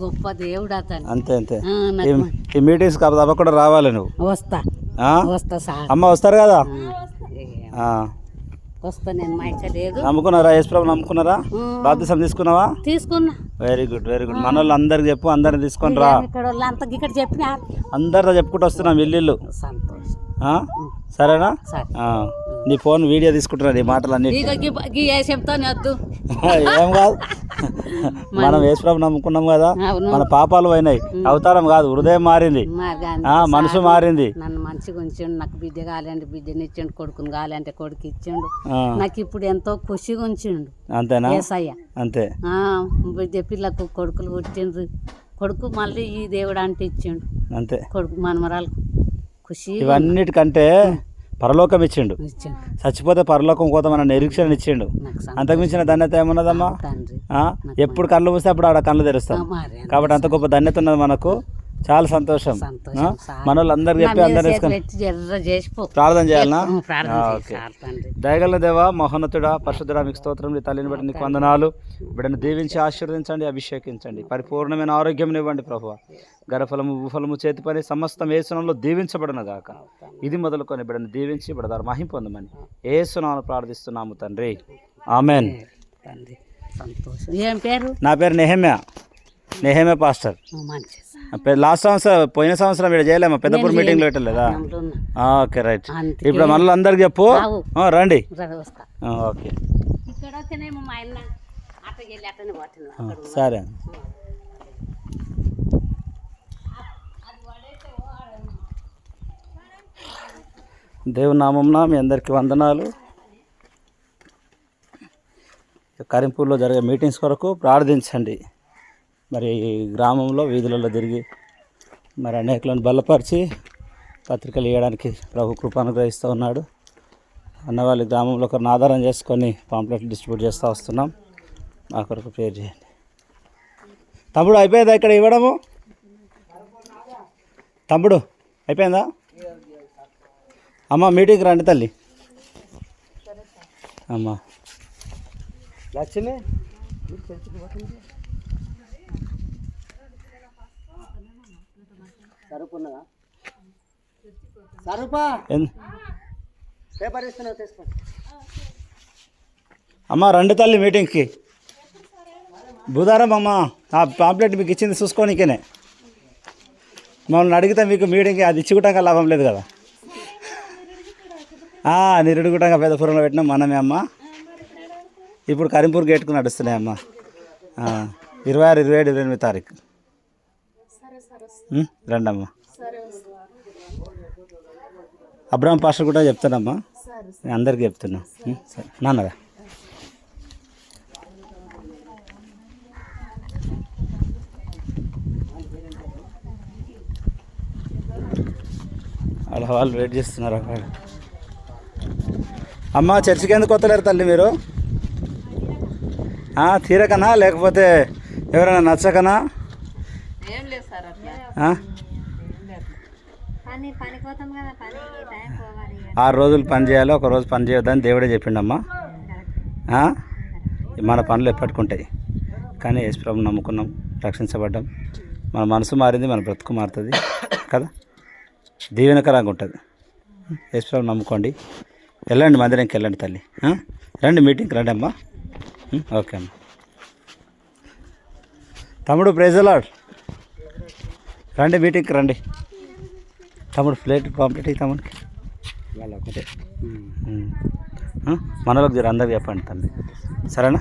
గొప్ప దేవుడు అతను. అంతే అంతే. ఈ మీటింగ్స్ తప్పకుండా రావాలి నువ్వు. వస్తా? వస్తా సార్. అమ్మ వస్తారు కదా. వస్తా. నేను మైక లేదు. నమ్ముకున్నారా? యేసుప్రభు నమ్ముకున్నారా? బాప్తిసం తీసుకున్నావా? తీసుకున్నా. Very good very good. మన వాళ్ళు అందరికి చెప్పు అందరిని తీసుకొని రా. ఇక్కడ చెప్పిన? అందరితో చెప్పుకుంటూ వస్తున్నాం ఇల్లు? సరేనా. నీ ఫోన్ వీడియో తీసుకుంటున్నా నీ మాటలు అన్ని ఏం కాదు. మనం యేసుప్రభు నమ్ముకున్నాం కదా మన పాపాలు పోయినాయి. అవతారం కాదు హృదయం మారింది. మనసు మారింది. నన్ను మంచిగా ఉంచిండు నాకు బిడ్డ కావాలంటే బిడ్డని ఇచ్చిండు కొడుకుని కావాలంటే కొడుకు ఇచ్చిండు నాకు ఇప్పుడు ఎంతో ఖుషిగా ఉంచిండు అంతేనా? అంతే. ఆ, బిడ్డ పిల్లకు కొడుకులు పుట్టిండ్రు. కొడుకు మళ్ళీ ఈ దేవుడు అంటే ఇచ్చిండు. అంతే. కొడుకు మనమరాలకు ఖుషి ఇవన్నిటికంటే పరలోకం ఇచ్చిండు. చచ్చిపోతే పరలోకం పోతామన్న నిరీక్షణ ఇచ్చిండు. నాకు సంతోషం. అంతకు మించిన ధన్యత ఏమున్నదమ్మా? ఎప్పుడు కళ్ళు మూస్తే అప్పుడు ఆడ కళ్ళు తెరుస్తాం. కాబట్టి అంత గొప్ప ధన్యత ఉన్నది మనకు. చాలా సంతోషం. మన వాళ్ళందరికి నా చెప్పి అందరు ప్రార్థన చేయాలనా దయగల దేవ మహోన్నతుడా పరిశుద్ధుడా మీకు స్తోత్రం తల్లిని బట్టి నీకు వందనాలు. బిడ్డను దీవించి ఆశీర్వదించండి అభిషేకించండి. పరిపూర్ణమైన ఆరోగ్యం ఇవ్వండి ప్రభు. గరఫలము భూఫలము చేతి పని సమస్తం ఏసునంలో దీవించబడిన గాక. ఇది మొదలుకొని బిడ్డను దీవించి బిడదారు మహిం పొందమని ఏసునామను ప్రార్థిస్తున్నాము తండ్రి. ఆమెన్. తండ్రి. సంతోషం. ఏం పేరు? నా పేరు నెహమ్యా. నెహమ్యా పాస్టర్. ఓ, మంచి సార్ లాస్ట్ సంవత్సరం పోయిన సంవత్సరం మీరు చేయలేమా? పెద్దపూర్ మీటింగ్లో పెట్టలేదా? Okay right. ఇప్పుడు మళ్ళీ అందరికి చెప్పు. రండి. ఓకే. ఇక్కడ సరే. దేవుని నామంన మీ అందరికీ వందనాలు. కరింపూర్లో జరిగే మీటింగ్స్ కొరకు ప్రార్థించండి. మరి గ్రామంలో వీధులలో తిరిగి మరి అనేకులను బలపరిచి పత్రికలు ఇవ్వడానికి ప్రభు కృప అనుగ్రహిస్తూ ఉన్నాడు. అన్నవాళ్ళ గ్రామంలో ఒకరిని ఆధారం చేసుకొని పాంప్లెట్లు డిస్ట్రిబ్యూట్ చేస్తూ వస్తున్నాం. మా కొరకు ప్రేర్ చేయండి. తమ్ముడు అయిపోయిందా ఇక్కడ ఇవ్వడము? తమ్ముడు అయిపోయిందా? అమ్మ మీటింగ్కి రండి తల్లి. అమ్మ. లక్ష్మి పేపర్ ఇస్తున్నావు అమ్మ రండి తల్లి మీటింగ్కి. బుధారం అమ్మ ఆ పాంప్లెట్ మీకు ఇచ్చింది చూసుకోనికేనే. మమ్మల్ని అడిగితే మీకు మీటింగ్కి అది ఇచ్చుకుంటాక లాభం లేదు కదా. నిరుడుగుటంగా పెద్దపురంలో పెట్టినాం మనమే అమ్మ. ఇప్పుడు కరీంపూర్ గేట్కు నడుస్తున్నాయి అమ్మ. ఆ, ఇరవై ఆరు ఇరవై ఏడు ఇరవై ఎనిమిది తారీఖు. రండమ్మా. అబ్రాహం పాస్టర్ కూడా చెప్తానమ్మా నేను అందరికీ చెప్తున్నా. సరే. నాన్నగా. వాళ్ళ వాళ్ళు వెయిట్ చేస్తున్నారు అక్కడ అమ్మ చర్చికి ఎందుకు వస్తలేరు తల్లి మీరు? తీరకనా? లేకపోతే ఎవరైనా నచ్చకనా ఏం లేదు సార్ అట్లా ఆ? పని పని పోతాం కదా పని టైం పోవాలి ఇక. ఆరు రోజులు పని చేయాలి ఒక రోజు పని చేయొద్దని దేవుడే చెప్పిండమ్మా? మన పనులు ఎప్పటికుంటాయి కానీ యేసుప్రభు నమ్ముకున్నాం రక్షించబడ్డాం. మన మనసు మారింది మన బ్రతుకు మారుతుంది కదా? దీవెనకరంగా ఉంటుంది. యేసుప్రభు నమ్ముకోండి. వెళ్ళండి మందిరంకి వెళ్ళండి తల్లి? రండి మీటింగ్కి రండి అమ్మా ఓకే అమ్మా. తమ్ముడు ప్రైజలాడ్ రండి మీటింగ్కి రండి. తమ్ముడు ప్లేట్ పాంప్లెట్ ఇయ్యి తమ్ముడికి. వాళ్ళ ఒకటే? మనలోకి జర అందరికి చెప్పండి తల్లి సరేనా?